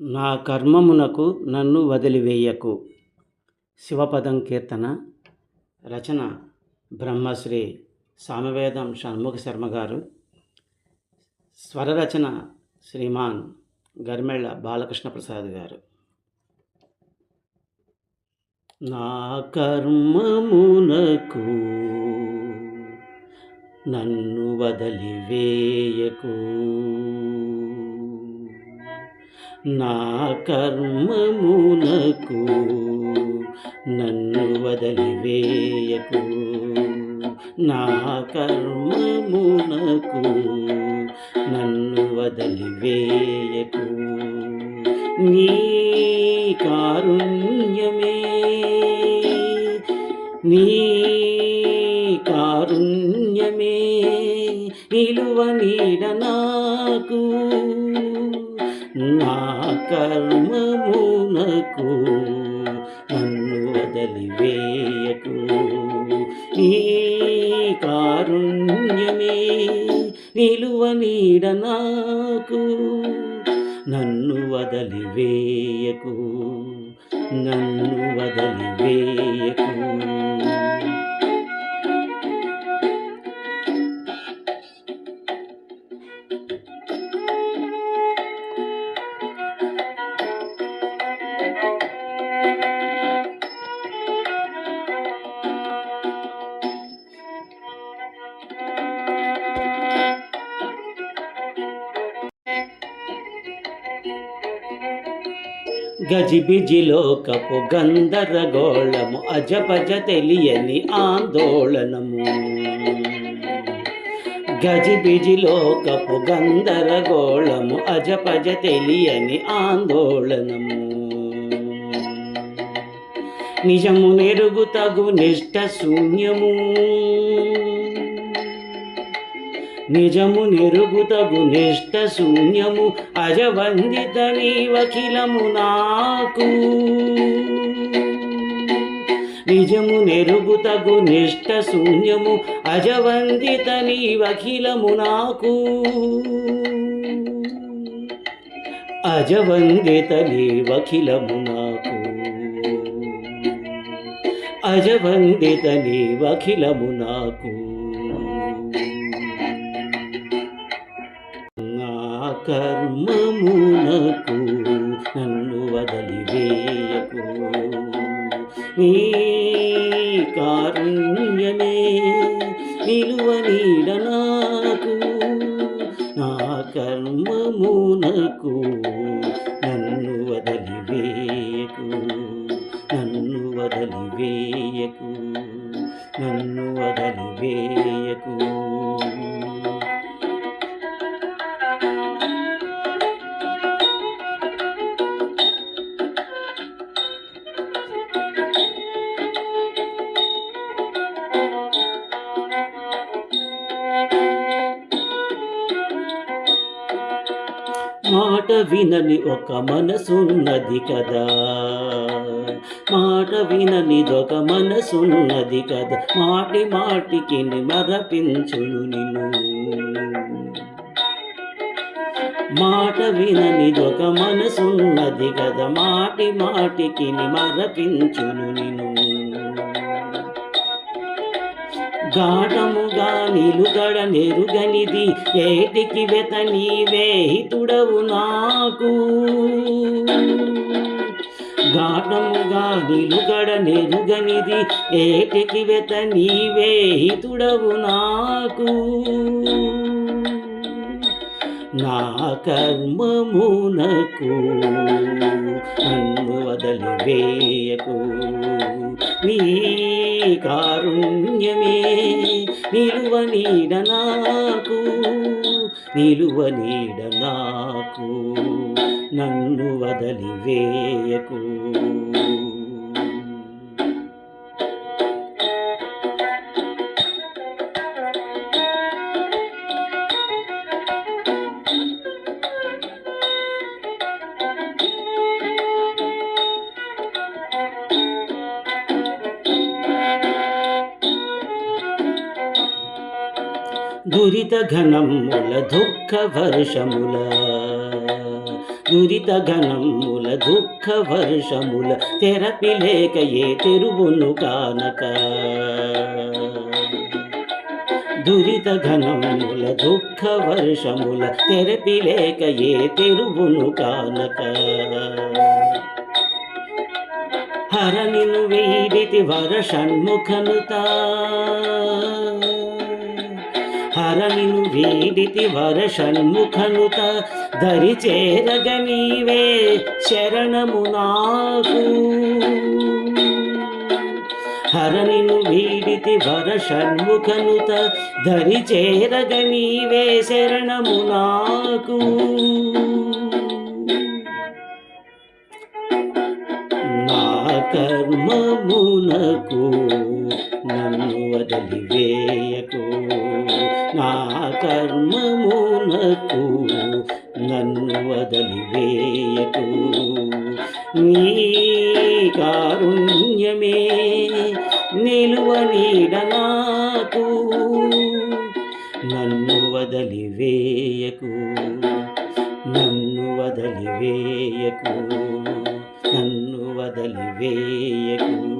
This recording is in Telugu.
నా కర్మమునకు నన్ను వదిలివేయకు. శివపదం కీర్తన రచన బ్రహ్మశ్రీ సామవేదం షణ్ముఖ శర్మ గారు. స్వరరచన శ్రీమాన్ గరిమెళ్ళ బాలకృష్ణ ప్రసాద్ గారు. నా కర్మమునకు నన్ను వదిలివేయకు. నా కర్మమునకు నన్ను వదిలివేయకు. నా కర్మమునకు నన్ను వదిలివేయకు. నీ కారుణ్యమే నీ కారుణ్యమే నిలువ నీడనా కర్మమునకు నన్ను వదిలివేయకు. నీ కారుణ్యమే నిలువ నీడ నాకు. నన్ను వదిలివేయకు నన్ను వదిలివేయకు. గజిబిజిలోకపు గందరగోళము అజపజ తెలియని ఆందోళనము. గజిబిజిలోకపు గందరగోళము అజపజ తెలియని ఆందోళనము. నిజము నెరుగు తగు నిష్ట శూన్యము. నిజము నెరుగుతగు నిష్ట శూన్యము అజవందిత నీవఖిలము నాకు. నిజము నెరుగుతగు నిష్ట శూన్యము అజవందిత నీవఖిలము నాకు. అజవందిత నీవఖిలము నాకు. అజవందిత నీవఖిలము నాకు. కర్మమునకు నన్ను వదలివేయకు నీ కారుణ్యమే నిలువ నీడ నాకు. నా కర్మమునకు నన్ను వదలివేయకు నన్ను వదలివేయకు నన్ను వదలివేయకు మాట వినని ఒక మనసున్నది కదా. మాట విననిదొక మనసున్నది కదా. మాటి మాటికి మరపించును నిన్ను. మాట విననిదొక మనసున్నది కదా. మాటి మాటికి మరపించును నిన్ను. గాఢముగా నిలుగడ నెరుగనిది. ఏటికి వెత నీవే హితుడవు నాకు. గాఢముగా నిలుగడ నెరుగనిది. ఏటికి వెత నీవే హితుడవు నాకు. నా కర్మమునకు నన్ను వదలివేయకు. నీ కారుణ్యమే నిలువ నీడ నాకు నిలువ నీడ నాకు నన్ను వదలివేయకు. దురిత ఘనముల దుఃఖ వర్షముల దురిత ఘనముల దుఃఖ వర్షముల తెరపి లేక ఏ తెరువును కానక దురిత ఘనముల దుఃఖ వర్షముల తెరపి లేక ఏ తెరువును కానక హరనిను వేడితి వర షణ్ముఖనుతా హరనిను వీడితి వర షణ్ముఖనుత దరి చేరగ నీవే శరణము నాకు. హరణిను వీడితి వర షణ్ముఖనుత దరి చేరగ నీవే శరణము నాకు. కర్మమునకు నన్ను వదిలివేయకు. నా కర్మమునకు నన్ను వదిలివేయకు. నీ కారుణ్యమే నిలువ నీడ నాకు నన్ను వదిలివేయకు. నన్ను వదిలివేయకు. నన్ను వదిలివేయకు